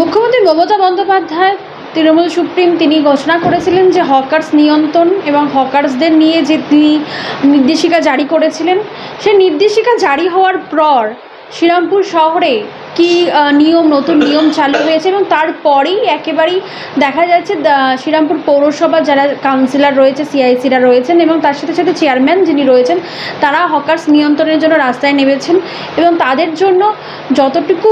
মুখ্যমন্ত্রী মমতা বন্দ্যোপাধ্যায়, তৃণমূল সুপ্রিম তিনি ঘোষণা করেছিলেন যে হকার্স নিয়ন্ত্রণ এবং হকার্সদের নিয়ে যে তিনি নির্দেশিকা জারি করেছিলেন, সেই নির্দেশিকা জারি হওয়ার পর শ্রীরামপুর শহরে কি নিয়ম, নতুন নিয়ম চালু হয়েছে এবং তারপরেই একেবারেই দেখা যাচ্ছে শ্রীরামপুর পৌরসভা যারা কাউন্সিলর রয়েছে, সিআইসিরা রয়েছেন এবং তার সাথে সাথে চেয়ারম্যান যিনি রয়েছেন, তারা হকার্স নিয়ন্ত্রণের জন্য রাস্তায় নেমেছেন এবং তাদের জন্য যতটুকু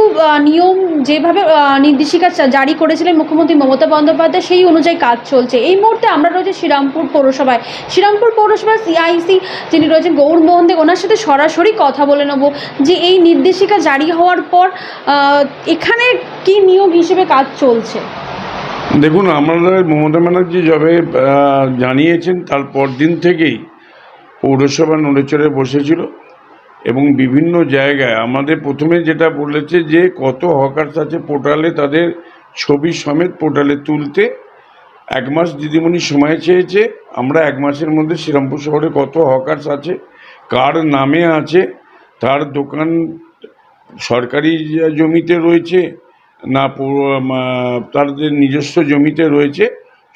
নিয়ম যেভাবে নির্দেশিকা জারি করেছিলেন মুখ্যমন্ত্রী মমতা বন্দ্যোপাধ্যায়, সেই অনুযায়ী কাজ চলছে। এই মুহূর্তে আমরা রয়েছে শ্রীরামপুর পৌরসভায়। শ্রীরামপুর পৌরসভার সিআইসি যিনি রয়েছেন, গৌরমোহন দে, ওনার সাথে সরাসরি কথা বলে নেব যে এই নির্দেশিকা জারি হওয়ার পর এখানে কি নিয়োগ হিসেবে কাজ চলছে? দেখুন, আমাদের মমতা ব্যানার্জি যবে জানিয়েছেন, তার পরদিন থেকেই পৌরসভা নড়েচড়ে বসেছিল এবং বিভিন্ন জায়গায় আমাদের প্রথমে যেটা বলেছে যে, কত হকার্স আছে পোর্টালে, তাদের ছবি সমেত পোর্টালে তুলতে এক মাস দিদিমণি সময় চেয়েছে। আমরা এক মাসের মধ্যে শ্রীরামপুর শহরে কত হকার্স আছে, কার নামে আছে, তার দোকান সরকারি জমিতে রয়েছে, না তাদের নিজস্ব জমিতে রয়েছে,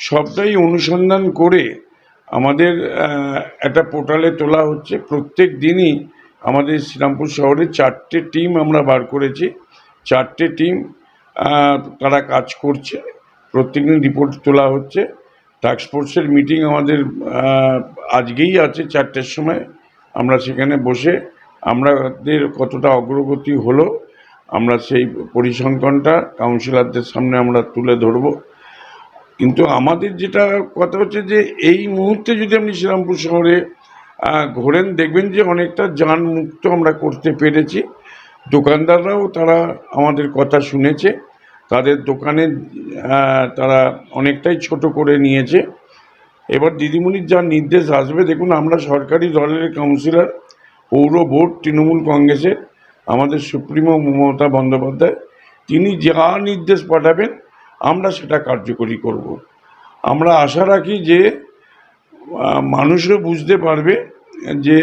সবটাই অনুসন্ধান করে আমাদের একটা পোর্টালে তোলা হচ্ছে। প্রত্যেক দিনই আমাদের শ্রীরামপুর শহরে চারটে টিম আমরা বার করেছি। চারটে টিম তারা কাজ করছে। প্রত্যেকদিন রিপোর্ট তোলা হচ্ছে। টাস্কফোর্সের মিটিং আমাদের আজকেই আছে চারটের সময়। আমরা সেখানে বসে আমাদের কতটা অগ্রগতি হলো, আমরা সেই পরিসংখ্যানটা কাউন্সিলরদের সামনে আমরা তুলে ধরব। কিন্তু আমাদের যেটা কথা হচ্ছে যে, এই মুহূর্তে যদি আপনি শ্রীরামপুর শহরে ঘোরেন, দেখবেন যে অনেকটা যান মুক্ত আমরা করতে পেরেছি। দোকানদাররাও তারা আমাদের কথা শুনেছে। তাদের দোকানে তারা অনেকটাই ছোট করে নিয়েছে। এবার দিদিমণির যা নির্দেশ আসবে, দেখুন, আমরা সরকারি দলের কাউন্সিলর পৌর বোর্ড তৃণমূল কংগ্রেসের আমাদের সুপ্রিমো মমতা বন্দ্যোপাধ্যায়, তিনি যা নির্দেশ পাঠাবেন, আমরা সেটা কার্যকরী করব। আমরা আশা রাখি যে মানুষও বুঝতে পারবে যে,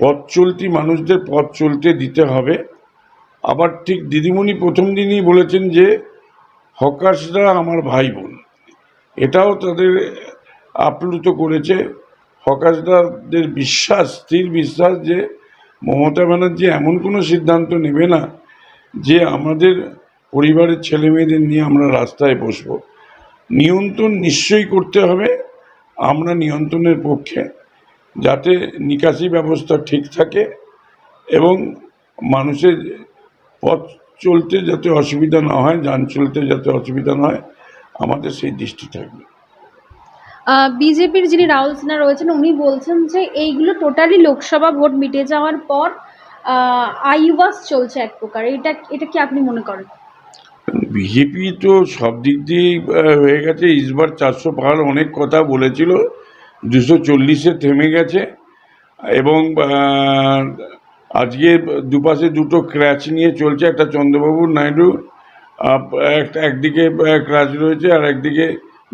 পথ চলতি মানুষদের পথ চলতে দিতে হবে। আবার ঠিক দিদিমণি প্রথম দিনই বলেছেন যে হকার্সরা আমার ভাই বোন। এটাও তাদের আপ্লুত করেছে। হকার্সদের বিশ্বাস, স্থির বিশ্বাস যে মমতা ব্যানার্জি এমন কোনো সিদ্ধান্ত নেবে না যে আমাদের পরিবারের ছেলে মেয়েদের নিয়ে আমরা রাস্তায় বসব। নিয়ন্ত্রণ নিশ্চয়ই করতে হবে, আমরা নিয়ন্ত্রণের পক্ষে, যাতে নিকাশি ব্যবস্থা ঠিক থাকে এবং মানুষের পথ চলতে যাতে অসুবিধা না হয়, যান চলতে যাতে অসুবিধা না হয়, আমাদের সেই দৃষ্টি থাকবে। বিজেপির যিনি রাহুল সিনহা রয়েছেন, উনি বলছেন যে এইগুলো টোটালি লোকসভা ভোট মিটে যাওয়ার পর আইওয়াস চলছে এক প্রকার। এটা এটা কি আপনি মনে করেন? বিজেপি তো সব দিক দিয়েই হয়ে গেছে। ইসবার চারশো পাহাড় অনেক কথা বলেছিল, দুশো চল্লিশে থেমে গেছে, এবং আজকে দুপাশে দুটো ক্র্যাচ নিয়ে চলছে, একটা চন্দ্রবাবু নাইডু একদিকে ক্র্যাচ রয়েছে, আর একদিকে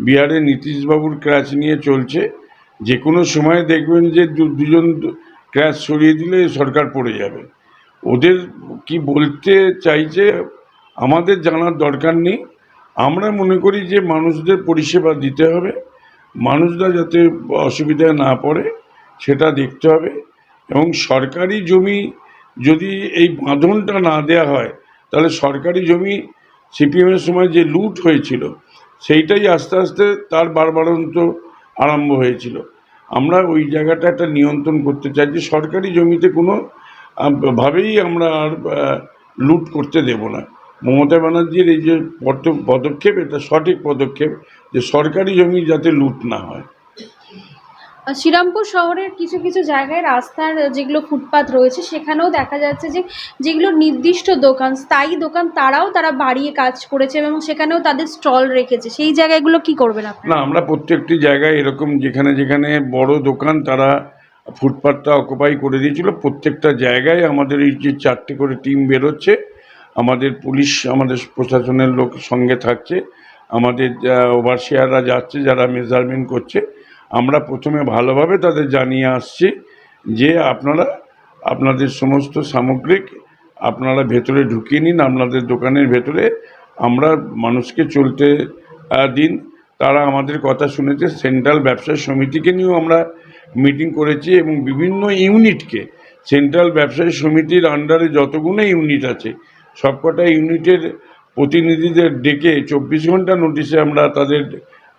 বিহারে নীতিশবাবুর ক্র্যাচ নিয়ে চলছে। যে কোনো সময় দেখবেন যে দুজন ক্র্যাচ সরিয়ে দিলে সরকার পড়ে যাবে। ওদের কি বলতে চাইছে আমাদের জানার দরকার নেই। আমরা মনে করি যে মানুষদের পরিষেবা দিতে হবে। মানুষরা যাতে অসুবিধায় না পড়ে, সেটা দেখতে হবে। এবং সরকারি জমি যদি এই বাঁধনটা না দেয়া হয়, তাহলে সরকারি জমি সিপিএমের সময় যে লুট হয়েছিল সেইটাই আস্তে আস্তে তার বারবারন্ত আরম্ভ হয়েছিল। আমরা ওই জায়গাটা একটা নিয়ন্ত্রণ করতে চাই যে সরকারি জমিতে কোনো ভাবেই আমরা আর লুট করতে দেব না। মমতা ব্যানার্জির এই যে পদ- পদক্ষেপ, এটা সঠিক পদক্ষেপ যে সরকারি জমি যাতে লুট না হয়। শ্রীরামপুর শহরের কিছু কিছু জায়গায় রাস্তার যেগুলো ফুটপাত রয়েছে, সেখানেও দেখা যাচ্ছে যে যেগুলো নির্দিষ্ট দোকান, স্থায়ী দোকান, তারাও তারা বাড়িয়ে কাজ করেছে এবং সেখানেও তাদের স্টল রেখেছে। সেই জায়গাগুলো কি করবেন না, আমরা প্রত্যেকটি জায়গায় এরকম যেখানে যেখানে বড় দোকান তারা ফুটপাথটা অকুপাই করে দিয়েছিল। প্রত্যেকটা জায়গায় আমাদের এই যে চারটে করে টিম বেরোচ্ছে, আমাদের পুলিশ, আমাদের প্রশাসনের লোক সঙ্গে থাকছে, আমাদের ওভারসিয়াররা যাচ্ছে, যারা মেজারমেন্ট করছে। আমরা প্রথমে ভালোভাবে তাদের জানিয়ে আসছি যে আপনারা, আপনাদের সমস্ত সামগ্রিক আপনারা ভেতরে ঢুকিয়ে নিন, আপনাদের দোকানের ভেতরে। আমরা মানুষকে চলতে দিন। তারা আমাদের কথা শুনেছে, সেন্ট্রাল ব্যবসায়ী সমিতিকে নিয়েও আমরা মিটিং করেছি এবং বিভিন্ন ইউনিটকে। সেন্ট্রাল ব্যবসায়ী সমিতির আন্ডারে যতগুলো ইউনিট আছে, সবকটা ইউনিটের প্রতিনিধিদের ডেকে চব্বিশ ঘণ্টা নোটিশে আমরা তাদের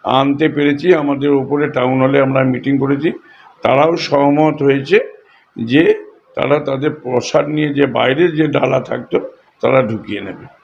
আনতে পেরেছি, আমাদের ওপরে টাউন হলে আমরা মিটিং করেছি। তারাও সহমত হয়েছে যে তারা তাদের প্রসাদ নিয়ে যে বাইরের যে ডালা থাকতো, তারা ঢুকিয়ে নেবে।